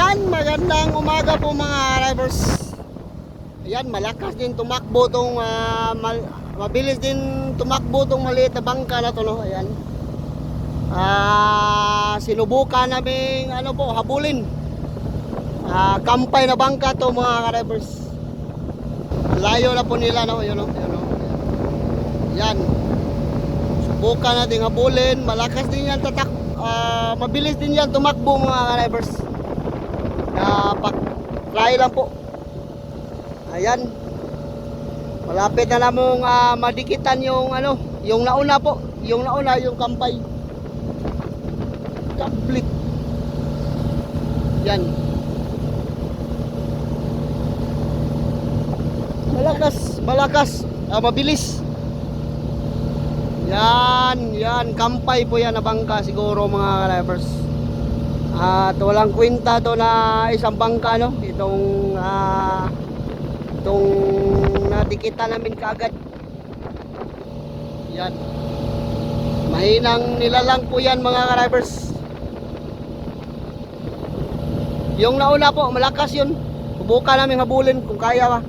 Ayan, magandang umaga po mga drivers. Ayan, malakas din tumakbo tong ah, mal- mabilis din tumakbo tong maliit na bangka na to, no? Ayan. Ah, sinubukan naming ano po, habulin. Ah, kampay na bangka to mga drivers. Layo na po nila, no? Yun, no? Yun, no? Yan. Subukan natin habulin. Malakas din yan tatak. ah, mabilis din yan tumakbo mga drivers. Na try lang po. Ayan. Malapit na namong ah, madikitan yung ano, yung nauna po. Yung nauna yung kampay. Kaplit. Yan. Malakas, malakas, ah, mabilis. Yan, yan, kampay po yan na bangka siguro mga drivers. At walang kwenta to na isang bangka no, itong ah itong nadikita namin kaagad. Yan. Mahinang nilalang po yan mga drivers. Yung nauna po, malakas yun. Subukan namin habulin kung kaya ba.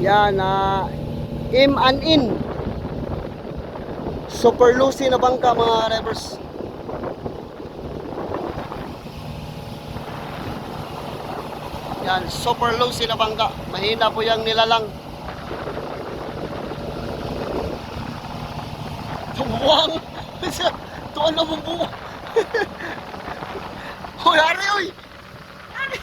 Yan, ah, im and in. Super Lucy na bangka mga drivers. Yan, super Lucy na bangka. Mahina po yung nilalang. Tumuwang! Tuwan na mong buo. Hoy, ari, oy! Ari!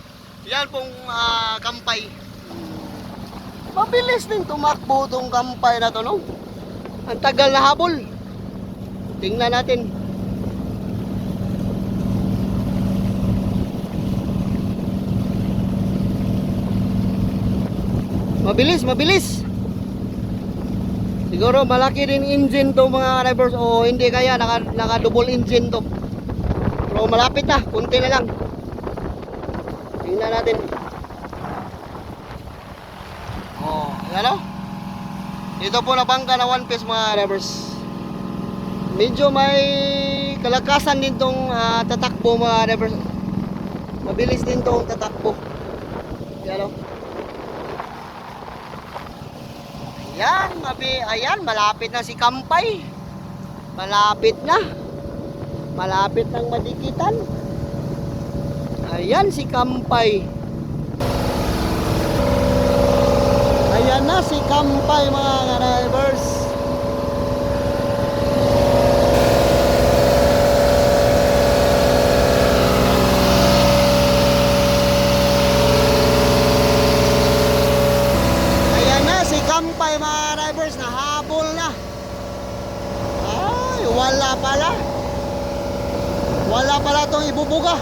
Yan pong ah, kampay. Mabilis din tumakbo tong kampay na to, no? Ang tagal na habol. Tingnan natin. Mabilis, mabilis. Siguro malaki din engine to mga drivers o hindi kaya naka, naka double engine to. Pero malapit na, kunti na lang. Tingnan natin. Oh, ano? Dito po na bangka na one piece mga drivers. Medyo may kalakasan din tong ah, tatakbo mga drivers. Mabilis din tong tatakbo. Yan o. Ayan, mabi, ayan, malapit na si Kampay. Malapit na. Malapit nang madikitan. Ayan si Kampay. Ayan na si Kampay mga drivers. Ayan na si Kampay mga drivers. Nahabol na. Ay, wala pala. Wala pala tong ibubuga.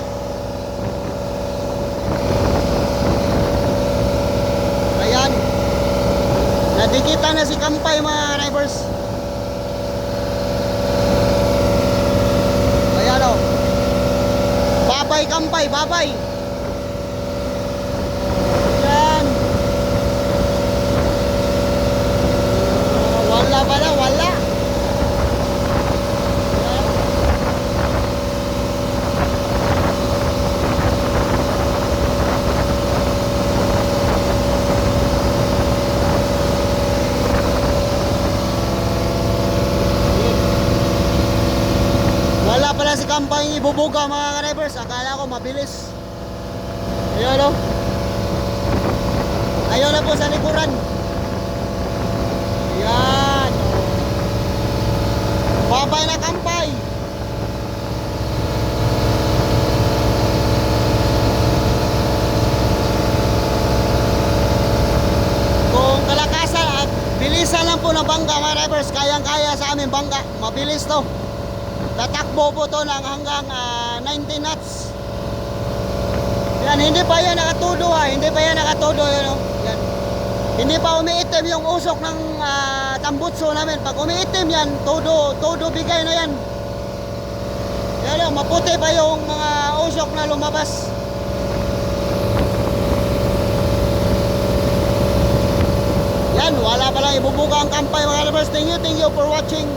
Ayan. Nadikita na si Kampay mga drivers. Ayan o. Babay Kampay, babay. Ayan. Ah, Wala pala, wala. Ayan. Wala Kampay ibubuga mga drivers. Akala ko mabilis. Ayun o. Ayaw na po sa likuran. Ayan. Babay na Kampay. Kung kalakasan at bilisan lang po ng bangga mga drivers. Kayang-kaya sa aming bangga. Mabilis to. Tatakbo po to ng hanggang ah, 90 knots. Yan, hindi pa yan nakatudo ha. Hindi pa yan nakatudo. Yan, oh. yan. Hindi pa umiitim yung usok ng ah, tambutso namin. Pag umiitim yan, todo, todo bigay na yan. Yan, oh, maputi pa yung mga usok na lumabas. Yan, wala pa lang ibubuka ang kampay mga drivers. Thank you, thank you for watching.